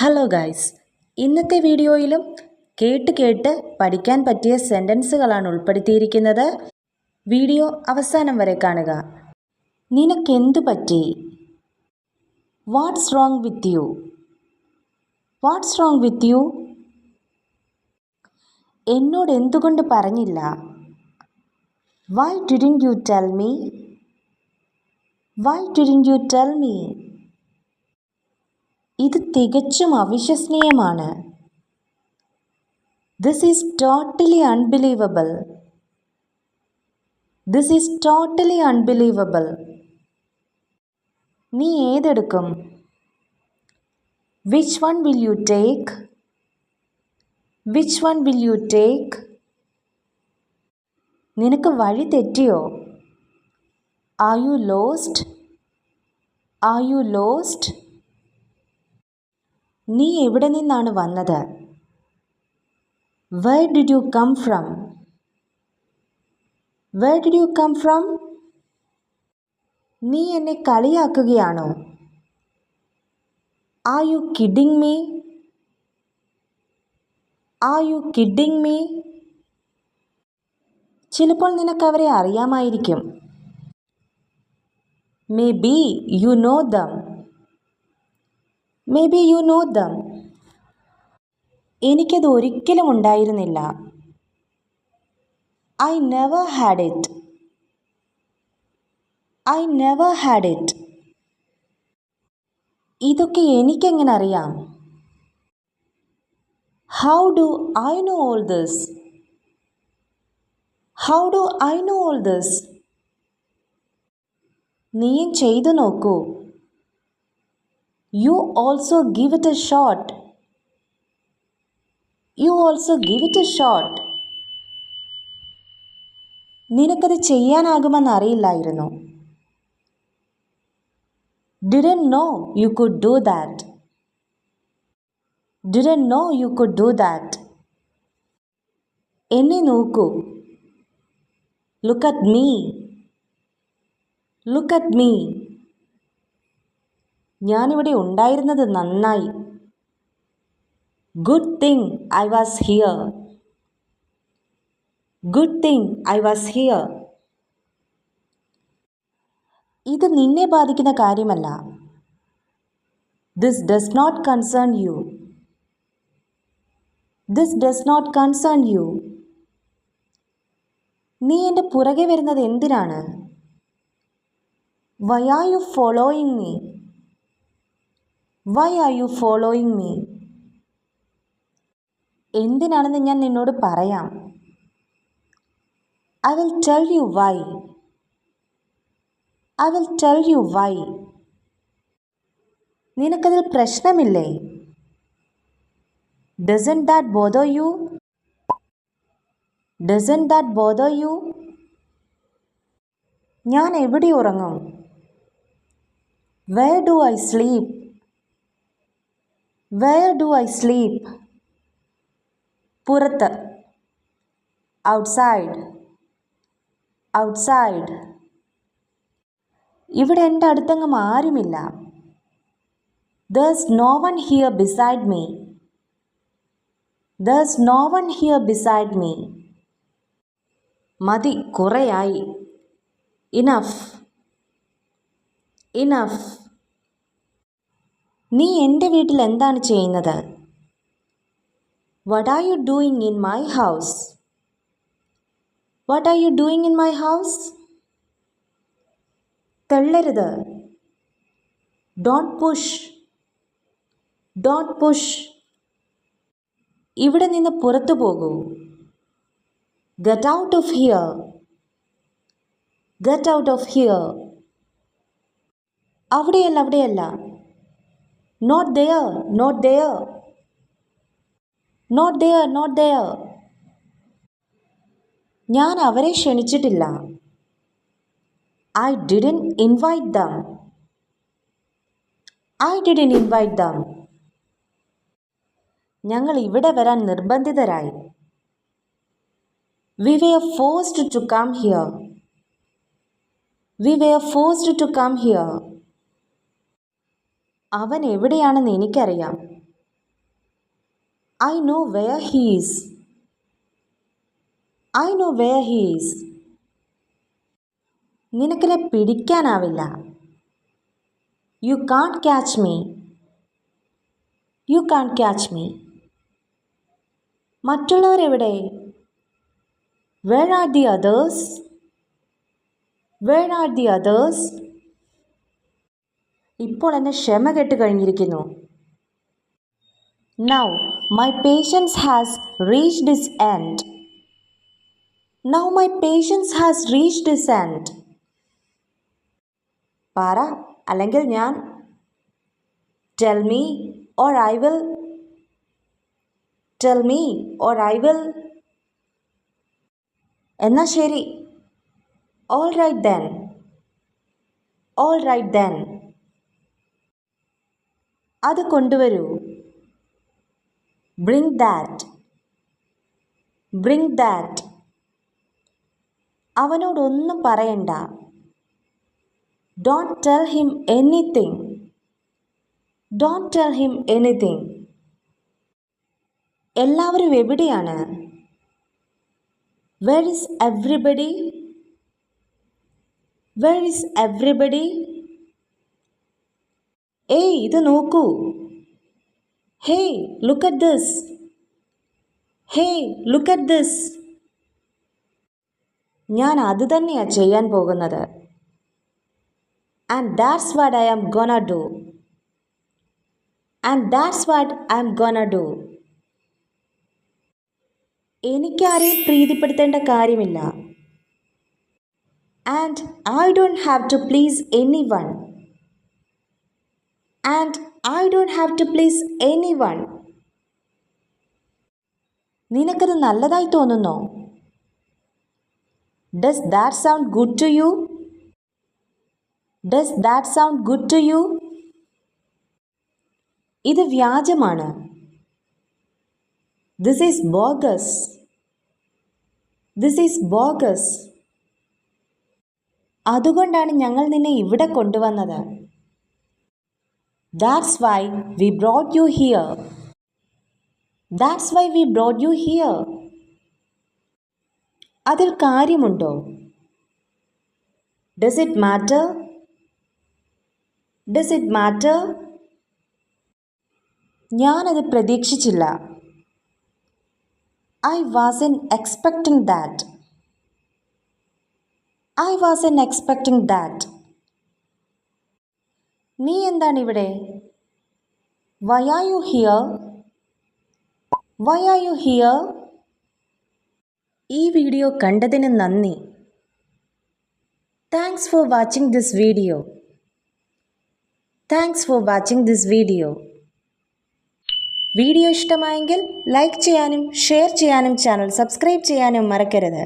Hello guys ഇന്നത്തെ വീഡിയോയിലും കേട്ട് കേട്ട് പഠിക്കാൻ പറ്റിയ സെന്റൻസുകളാണ് ഉൾപ്പെടുത്തിയിരിക്കുന്നത്. വീഡിയോ അവസാനം വരെ കാണുക. നിനക്കെന്തു പറ്റി? What's wrong with you what's wrong with you എന്നോട് എന്തുകൊണ്ട് പറഞ്ഞില്ല? Why didn't you tell me why didn't you tell me ഇത് തികച്ചും അവിശ്വസനീയമാണ്. This is totally unbelievable this is totally unbelievable നീ ഏതെടുക്കും? Which one will you take which one will you take നിനക്ക് വഴി തെറ്റിയോ? Are you lost are you lost നീ എവിടെ നിന്നാണ് വന്നത്? Where did you come from where did you come from നീ എന്നെ കളിയാക്കുകയാണോ? Are you kidding me are you kidding me ചിലപ്പോൾ നിനക്ക് അവരെ അറിയാമായിരിക്കും. Maybe you know them maybe you know them എനിക്കത് ഒരിക്കലും ഉണ്ടായിരുന്നില്ല. I never had it I never had it ഇതൊക്കെ എനിക്കെങ്ങനെ അറിയാം? How do I know all this how do I know all this നീയും ചെയ്തു നോക്കൂ. You also give it a shot you also give it a shot നിനക്കത് ചെയ്യാനാകുമെന്ന് അറിയില്ലായിരുന്നു didn't know you could do that didn't know you could do that എന്നെ നോക്കൂ. Look at me look at me ഞാനിവിടെ ഉണ്ടായിരുന്നത് നന്നായി. Good thing I was here good thing I was here ഇത് നിന്നെ ബാധിക്കുന്ന കാര്യമല്ല. This does not concern you this does not concern you നീ എന്റെ പുറകെ വരുന്നത് എന്തിനാണ്? Why are you following me why are you following me എന്തിനാണെന്ന് ഞാൻ നിന്നോട് പറയാം. I will tell you why I will tell you why നിനക്കതിൽ പ്രശ്നമില്ലേ? Doesn't that bother you doesn't that bother you ഞാൻ എവിടെ ഉറങ്ങും? Where do I sleep where do I sleep പുറത്ത്. Outside outside ഇവിടെ എന്റെ അടുത്തെങ്ങും ആരുമില്ല. There's no one here beside me there's no one here beside me മതി കുറേയായി. ഇനഫ് ഇനഫ് നീ എന്റെ വീട്ടിൽ എന്താണ് ചെയ്യുന്നത്? What are you doing in my house what are you doing in my house തള്ളരുത്. Don't push don't push ഇവിടെ നിന്ന് പുറത്തു പോകൂ. Get out of here get out of here അവിടെയല്ല അവിടെയല്ല. Not there not there not there not there ഞാൻ അവരെ ക്ഷണിച്ചിട്ടില്ല. I didn't invite them I didn't invite them ഞങ്ങൾ ഇവിടെ വരാൻ നിർബന്ധിതരായി. We were forced to come here we were forced to come here അവൻ എവിടെയാണെന്ന് എനിക്കറിയാം. I know where he's I know where he's നിനക്കെന്നെ പിടിക്കാനാവില്ല. You can't catch me you can't catch me മറ്റുള്ളവരെവിടെ where are the others where are the others ഇപ്പോൾ എന്നെ ക്ഷമ കെട്ട് കഴിഞ്ഞിരിക്കുന്നു. Now my patience has reached its end now my patience has reached its end പറ അല്ലെങ്കിൽ ഞാൻ tell me or I will tell me or I will എന്നാ ശരി? All right then all right then അത് കൊണ്ടുവരൂ. ബ്രിങ് ദാറ്റ് ബ്രിങ് ദാറ്റ് അവനോടൊന്നും പറയണ്ട. Don't tell him anything don't tell him anything എല്ലാവരും എവിടെയാണ്? Where is everybody where is everybody ഏയ് ഇത് നോക്കൂ. Hey look at this hey look at this ഞാൻ അത് തന്നെയാണ് ചെയ്യാൻ പോകുന്നത്. And that's what I am gonna do and that's what I am gonna do എനിക്കാരെയും പ്രീതിപ്പെടുത്തേണ്ട കാര്യമില്ല. And I don't have to please anyone and I don't have to please anyone നിനക്കത് നല്ലതായി തോന്നുന്നോ? Does that sound good to you does that sound good to you ഇത് വ്യാജമാണ്. This is bogus this is bogus അതുകൊണ്ടാണ് ഞങ്ങൾ നിന്നെ ഇവിടെ കൊണ്ടുവന്നത്. That's why we brought you here that's why we brought you here അതിൽ കാര്യമുണ്ടോ? Does it matter does it matter ഞാനത് പ്രതീക്ഷിച്ചില്ല. I wasn't expecting that I wasn't expecting that നീ എന്താണ് ഇവിടെ? Why are you here why are you here ഈ video കണ്ടതിന് നന്ദി. Thanks for watching this video thanks for watching this video video ഇഷ്ടമായെങ്കിൽ like ചെയ്യാനും ഷെയർ ചെയ്യാനും ചാനൽ സബ്സ്ക്രൈബ് ചെയ്യാനും മറക്കരുത്.